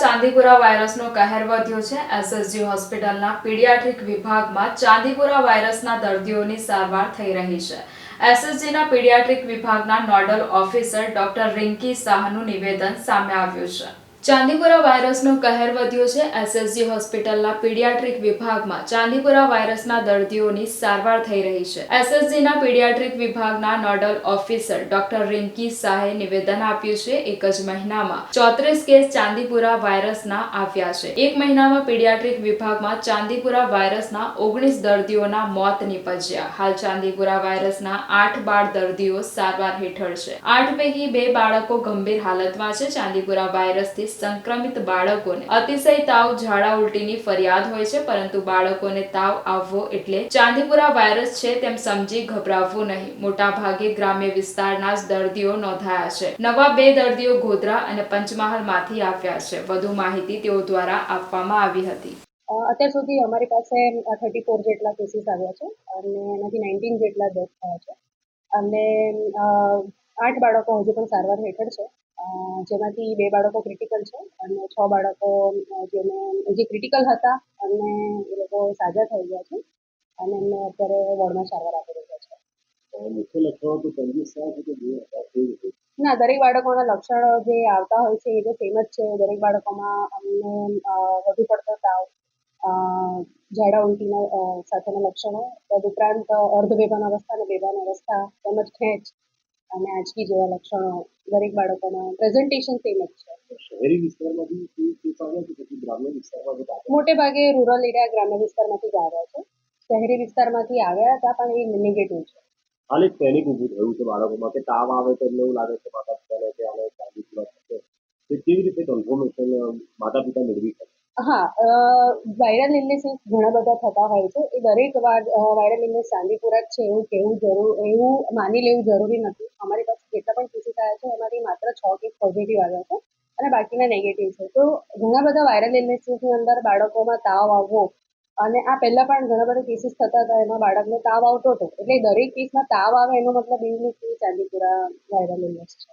ચાંદીપુરા વાયરસનો કહેર વધ્યો છે. એસએસજી હોસ્પિટલના પીડિયાટ્રિક વિભાગમાં ચાંદીપુરા વાયરસના દર્દીઓની સારવાર થઈ રહી છે. એસએસજીના પીડિયાટ્રિક વિભાગના નોડલ ઓફિસર ડોક્ટર રિંકી શાહનું નિવેદન સામે આવ્યું છે. ચાંદીપુરા વાયરસનો કહેર વધ્યો છે. એસએસજી હોસ્પિટલના પીડિયાટ્રિક વિભાગમાં ચાંદીપુરા વાયરસના દર્દીઓની સારવાર થઈ રહી છે. એસએસજીના પીડિયાટ્રિક વિભાગના નોડલ ઓફિસર ડોક્ટર રિંકી શાહે નિવેદન આપ્યું છે એક જ મહિનામાં. ચોત્રીસ કેસ ચાંદીપુરા વાયરસના આવ્યા છે. એક મહિનામાં પીડિયાટ્રિક વિભાગમાં ચાંદીપુરા વાયરસના ઓગણીસ દર્દીઓના મોત નીપજ્યા. હાલ ચાંદીપુરા વાયરસના આઠ બાળ દર્દીઓ સારવાર હેઠળ છે. આઠ પૈકી બે બાળકો ગંભીર હાલતમાં છે. ચાંદીપુરા વાયરસથી સંક્રમિત બાળકોને. અતિશય તાવ ઝાડા ઉલટીની ફરિયાદ હોય છે, પરંતુ બાળકોને તાવ આવવો એટલે ચાંદીપુરા વાયરસ છે તેમ સમજી ગભરાવવું નહીં. મોટા ભાગે ગ્રામ્ય વિસ્તારના જ દર્દીઓ નોંધાયા છે. નવા બે દર્દીઓ ગોધરા અને પંચમહાલમાંથી આવ્યા છે. વધુ માહિતી તેઓ દ્વારા આપવામાં આવી હતી. અત્યાર સુધી અમારી પાસે થર્ટી ફોર જેટલા કેસીસ આવ્યા છે અને એનાથી નાઇન્ટીન જેટલા ડેથ થયા છે. અને આઠ બાળકો હજુ પણ સારવાર હેઠળ છે. જેમાંથી બે બાળકો ક્રિટિકલ છે અને છ બાળકો જેને જે ક્રિટિકલ હતા અને એ લોકો સાજા થઈ ગયા છે અને એમને અત્યારે વોર્ડમાં સારવાર આપી રહ્યા છે. ના દરેક બાળકોના લક્ષણો જે આવતા હોય છે એ તો સેમ જ છે. દરેક બાળકોમાં અમને વધુ પડતો તાવ ઝાડા ઉલટીના સાથેના લક્ષણો તદુપરાંત અર્ધ બેભાન અવસ્થા અને બેભાન અવસ્થા તેમજ ખેંચ અને આંચકી જેવા લક્ષણો દરેક બાળકોના પ્રેઝન્ટેશન સેમ જ છે. શહેરી વિસ્તારમાંથી કેવી મોટે ભાગે રૂરલ એરિયા ગ્રામ્ય વિસ્તારમાંથી જ આવ્યા છે. શહેરી વિસ્તારમાંથી આવ્યા હતા પણ એ નેગેટિવ છે. હાલ એક પેનિક ઊભું થયું છે બાળકોમાં કે તાવ આવે તો એમને એવું લાગે છે માતા પિતાને કે આને ચાલી થશે તો કેવી રીતે કન્ફર્મેશન માતા પિતા મેળવી શકે? હા વાયરલ ઇલનેસીસ ઘણા બધા થતા હોય છે. એ દરેક વાર વાયરલ ઇલનેસ ચાંદીપુરા જ છે એવું કહેવું જરૂર એવું માની લેવું જરૂરી નથી અમારી પાસે જેટલા પણ કેસીસ આવ્યા છે એમાંથી માત્ર છ કેસ પોઝિટિવ આવ્યા છે અને બાકીના નેગેટિવ છે. તો ઘણા બધા વાયરલ ઇલનેસીસની અંદર બાળકોમાં તાવ આવવો અને આ પહેલાં પણ ઘણા બધા કેસીસ થતા હતા, એમાં બાળકને તાવ આવતો હતો. એટલે દરેક કેસમાં તાવ આવે એનો મતલબ એવું નથી કે ચાંદીપુરા વાયરલ ઇલનેસ છે.